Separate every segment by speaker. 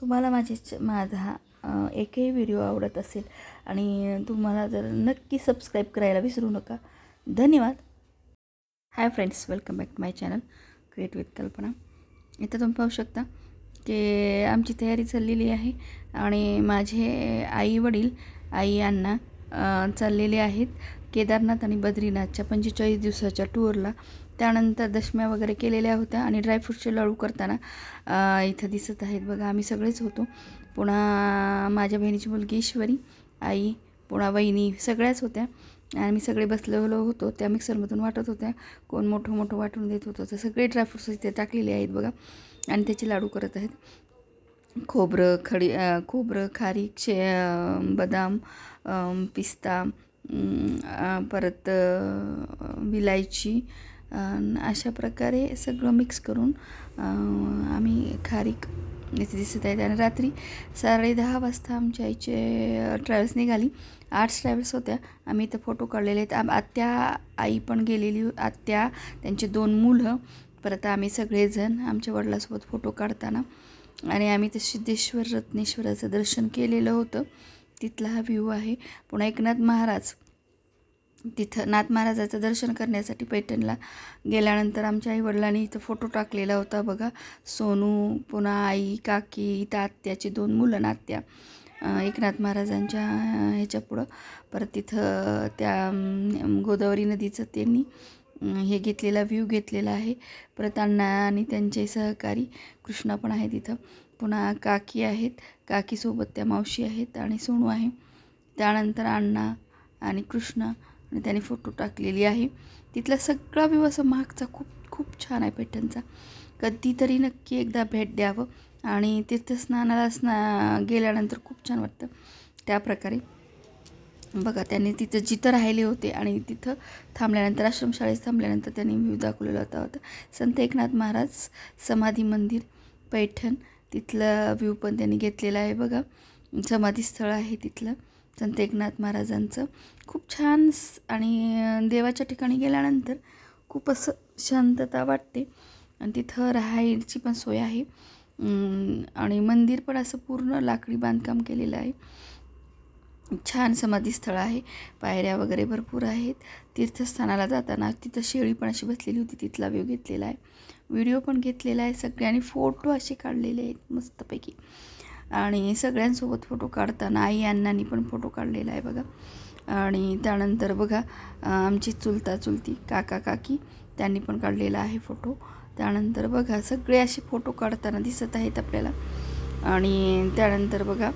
Speaker 1: तुम्हाला माझी माझा एकही व्हिडिओ आवडत असेल आणि तुम्हाला जर नक्की सबस्क्राईब करायला विसरू नका धन्यवाद. Hi friends welcome back to my channel create with Kalpana इथं तुम्ही पाहू शकता की आमची तयारी चाललेली आहे आणि माझे आई वडील आई अण्णा चाललेले आहेत केदारनाथ आणि बद्रीनाथच्या पंचेचाळीस दिवसाच्या टूरला त्यानंतर दशम्या वगैरे केलेल्या होत्या आणि ड्रायफ्रूटचे लाडू करताना इथं दिसत आहेत बघा आम्ही सगळेच होतो. पुन्हा माझ्या बहिणीची मुलगी ईश्वरी आई पुन्हा वहिनी सगळ्याच होत्या. आणि मी सगळे बसलेलो होतो त्या मिक्सरमधून वाटत होत्या कोण मोठं मोठं वाटून देत होतं. तर सगळे ड्रायफ्रुट्स इथे टाकलेले आहेत बघा. आणि त्याचे लाडू करत आहेत. खोबरं खडी खोबरं खारी क्षे बदाम पिस्ता परत विलायची अशा प्रकारे सगळं मिक्स करून आम्ही खारीक इथे दिसत आहेत आणि रात्री साडे दहा वाजता आमच्या आईचे ट्रॅव्हल्स निघाली. आर्ट्स ट्रॅव्हल्स होत्या. आम्ही इथं फोटो काढलेले आहेत. आत्या आई पण गेलेली आत्या त्यांचे दोन मुलं. परत आम्ही सगळेजण आमच्या वडिलासोबत फोटो काढताना आणि आम्ही ते सिद्धेश्वर रत्नेश्वराचं दर्शन केलेलं होतं. तिथला हा व्ह्यू आहे. पुन्हा एकनाथ महाराज तिथं नाथ महाराजाचं दर्शन करण्यासाठी पैठणला गेल्यानंतर आमच्या आई वडिलांनी इथं फोटो टाकलेला होता बघा. सोनू पुन्हा आई काकी इथं आत्याची दोन मुलं नात्या एकनाथ महाराजांच्या ह्याच्यापुढं ह्याच्या पुढं. परत तिथं त्या गोदावरी नदीचं त्यांनी हे घेतलेला व्ह्यू घेतलेला आहे. परत अण्णा आणि त्यांचे सहकारी कृष्णा पण आहे तिथं पुन्हा काकी आहेत. काकीसोबत त्या मावशी आहेत आणि सोनू आहे. त्यानंतर अण्णा आणि कृष्णा आणि त्याने फोटो टाकलेली आहे. तिथला सगळा व्यू असा मागचा खूप खूप छान आहे पैठणचा. कधीतरी नक्की एकदा भेट द्यावं. आणि तीर्थस्नानाला स्ना गेल्यानंतर खूप छान वाटतं. त्याप्रकारे बघा त्यांनी तिथं जिथं राहिले होते आणि तिथं थांबल्यानंतर आश्रमशाळेत थांबल्यानंतर त्यांनी व्ह्यू दाखवलेला होता होता. संत एकनाथ महाराज समाधी मंदिर पैठण तिथलं व्ह्यू पण त्यांनी घेतलेला आहे बघा. समाधीस्थळ आहे तिथलं. संत एकनाथ महाराजांचं. खूप छान स- आणि देवाच्या ठिकाणी गेल्यानंतर खूप असं शांतता वाटते. आणि तिथं राहायची पण सोय आहे. आणि मंदिर पण असं पूर्ण लाकडी बांधकाम केलेलं आहे. छान समाधीस्थळ आहे. पायऱ्या वगैरे भरपूर आहेत. तीर्थस्थानाला जाताना तिथं शेळी पण अशी बसलेली होती. तिथला व्ह्यू घेतलेला आहे. व्हिडिओ पण घेतलेला आहे सगळ्यांनी फोटो असे काढलेले आहेत मस्तपैकी. आणि सगळ्यांसोबत फोटो काढताना आई अण्णांनी पण फोटो काढलेला आहे बघा. आणि त्यानंतर बघा आमची चुलता चुलती काका काकी त्यांनी पण काढलेला आहे फोटो. त्यानंतर बघा सगळे असे फोटो काढताना दिसत आहेत आपल्याला. आणि त्यानंतर बघा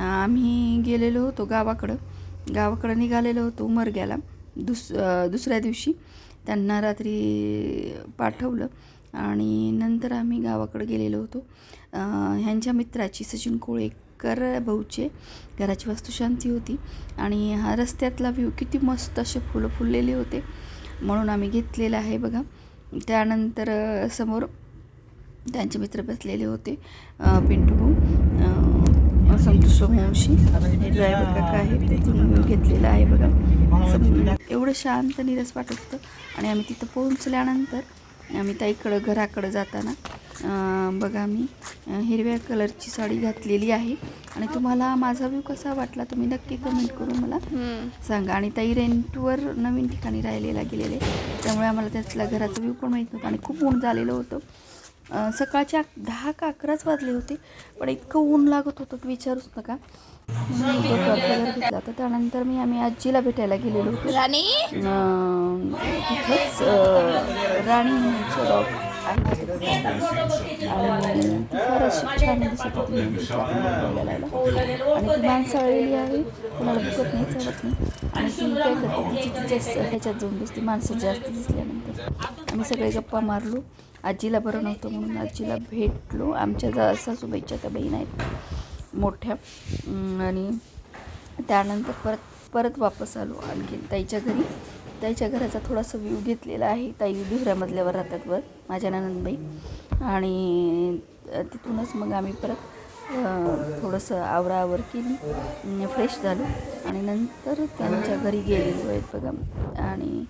Speaker 1: आम्ही गेलेलो होतो गावाकडं. गावाकडं निघालेलो होतो उमरग्याला दुस दुसऱ्या दिवशी. त्यांना रात्री पाठवलं आणि नंतर आम्ही गावाकडं गेलेलो होतो. ह्यांच्या मित्राची सचिन कोळेकर भाऊचे घराची वास्तुशांती होती. आणि हा रस्त्यातला व्ह्यू किती मस्त असे फुलं फुललेले होते. म्हणून आम्ही घेतलेला आहे बघा. त्यानंतर समोर त्यांचे मित्र बसलेले होते. पिंटू भाऊ संतोष वंशी हे ड्रायव्हर काका आहे. तिथून व्ह्यू घेतलेला आहे बघा. एवढं शांत निरस वाटत होतं. आणि आम्ही तिथं पोहोचल्यानंतर आम्ही ताईकडं घराकडं जाताना बघा मी हिरव्या कलरची साडी घातलेली आहे. आणि तुम्हाला माझा व्ह्यू कसा वाटला तुम्ही नक्की कमेंट करून मला सांगा. आणि ताई रेंटवर नवीन ठिकाणी राहिलेला गेलेले त्यामुळे आम्हाला त्यातल्या घराचा व्ह्यू पण माहीत नव्हता आणि खूप ऊन झालेलं होतं. सकाळच्या दहा का अकराच वाजले होते पण इतकं ऊन लागत होतं की विचारूच नका. घेतला होता त्यानंतर मी आम्ही आजीला भेटायला गेलेलो होतो.
Speaker 2: राणी?
Speaker 1: तिथंच राणी आणि ती फार अशी छान आणि ती आहे कोणाला बघत नाही चालत नाही आणि ती काय करते तिची तिच्या ह्याच्यात जाऊन बसते माणसं जास्त दिसल्यानंतर आम्ही सगळे गप्पा मारलो. आजीला बरं नव्हतं म्हणून आजीला भेटलो. आमच्या जा सासूबाईच्या त्या बहीण आहेत मोठ्या आणि त्यानंतर परत परत वापस आलो. आणखी ताईच्या घरी. ताईच्या घराचा थोडासा व्ह्यू घेतलेला आहे. ताई दुसऱ्यामधल्यावर राहतात वर माझ्या ननंदबाई. आणि तिथूनच मग आम्ही परत थोडंसं आवराआवर केली फ्रेश झालो. आणि नंतर त्यांच्या घरी गेलेलो आहेत बघा. आणि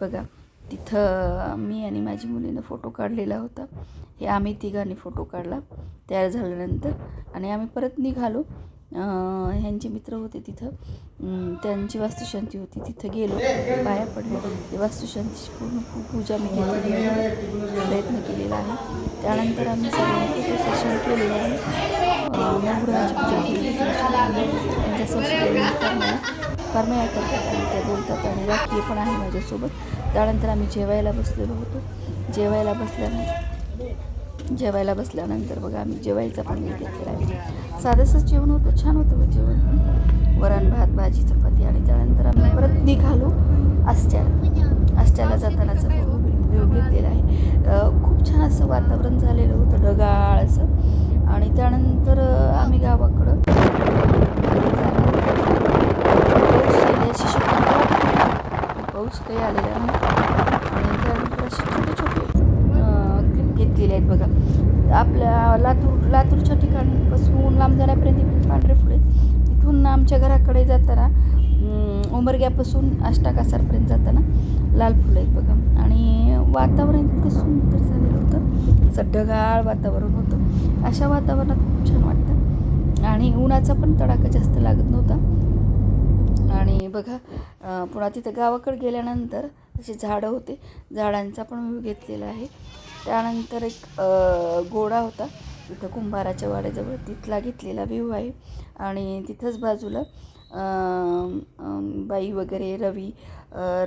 Speaker 1: बघा तिथं मी आणि माझी मुलीनं फोटो काढलेला होता. हे आम्ही तिघांनी फोटो काढला. तयार झाल्यानंतर. आणि आम्ही परत निघालो. ह्यांचे मित्र होते तिथं. त्यांची वास्तुशांती होती. तिथं गेलो. पाया पडले ते वास्तुशांतीची पूर्ण पूजा मी घेतलेली आहे. प्रयत्न केलेला आहे. त्यानंतर आम्ही सगळ्यांनी सेशन केलेलं आहे. अं, पूजा केली. त्यांच्या सासूबाई फार करतात आणि त्या बोलतात आणि राखी पण आहे माझ्यासोबत. त्यानंतर आम्ही जेवायला बसलेलो होतो. जेवायला बसल्यानंतर जेवायला बसल्यानंतर बघा आम्ही जेवायचा पण वेळ घेतलेला आहे साधंसंच जेवण होतं छान होतं बघ जेवण. वरण भात भाजी चपाती आणि त्यानंतर आम्ही परत निघालो आष्ट्याला. आष्ट्याला जातानाचा व्ह्यू घेतलेला आहे. खूप छान असं वातावरण झालेलं होतं ढगाळ असं. आणि त्यानंतर आम्ही गावाकडं पाऊस काही आलेला नाही आणि त्यानंतर असे छोटे छोटे क्लिप घेतलेले आहेत बघा आपल्या लातूर लातूरच्या ठिकाणपासून लांब जाण्यापर्यंत पांढरे फुले तिथून आमच्या घराकडे जाताना अं, उमरग्यापासून आष्टाकासारपर्यंत जाताना लाल फुलं आहेत बघा. आणि वातावरण इतकं सुंदर झालेलं होतं. असं ढगाळ वातावरण होतं. अशा वातावरणात खूप छान वाटतं. आणि उन्हाचा पण तडाखा जास्त लागत नव्हता. आणि बघा पुन्हा तिथं गावाकडे गेल्यानंतर असे झाडं होते. झाडांचा पण व्ह्यू घेतलेला आहे. त्यानंतर एक गोडा होता. तिथं कुंभाराच्या वाड्याजवळ तिथला घेतलेला व्ह्यू आहे. आणि तिथंच बाजूला बाई वगैरे रवी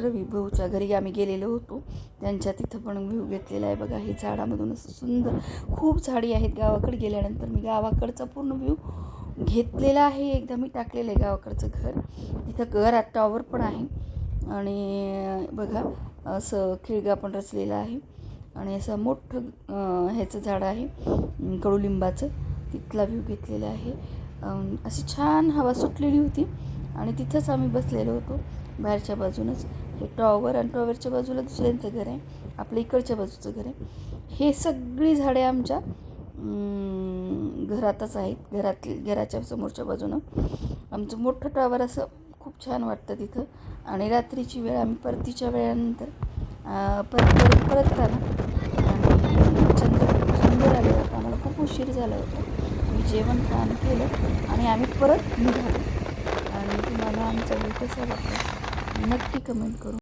Speaker 1: रवी भाऊच्या घरी आम्ही गेलेलो होतो. त्यांच्या तिथं पण व्ह्यू घेतलेला आहे बघा. हे झाडामधून असं सुंदर खूप झाडी आहेत गावाकडे गेल्यानंतर. मी गावाकडचा पूर्ण व्ह्यू घेतलेला आहे. एकदा मी टाकलेलं आहे गावाकडचं घर. तिथं घरात टॉवर पण आहे. आणि बघा असं खिळगा पण रचलेला आहे. आणि असं मोठं ह्याचं झाड आहे कडुलिंबाचं. तिथला व्ह्यू घेतलेला आहे. अशी छान हवा सुटलेली होती आणि तिथंच आम्ही बसलेलो होतो बाहेरच्या बाजूनच. हे टॉवर आणि टॉवरच्या बाजूला दुसऱ्यांचं घर आहे आपल्या इकडच्या बाजूचं घर आहे. हे सगळी झाडे आमच्या घरातच आहेत घरात घराच्या समोरच्या बाजूनं. आमचं मोठं टॉवर असं खूप छान वाटतं तिथं. आणि रात्रीची वेळ आम्ही परतीच्या वेळानंतर परत परत परतताना आणि चंद्र खूप सुंदर आले. होतं आम्हाला खूप उशीर झाला होता. आम्ही जेवण खाण केलं आणि आम्ही परत निघालो. आणि तुम्हाला आमचा व्हिडिओ कसा वाटला नक्की कमेंट करू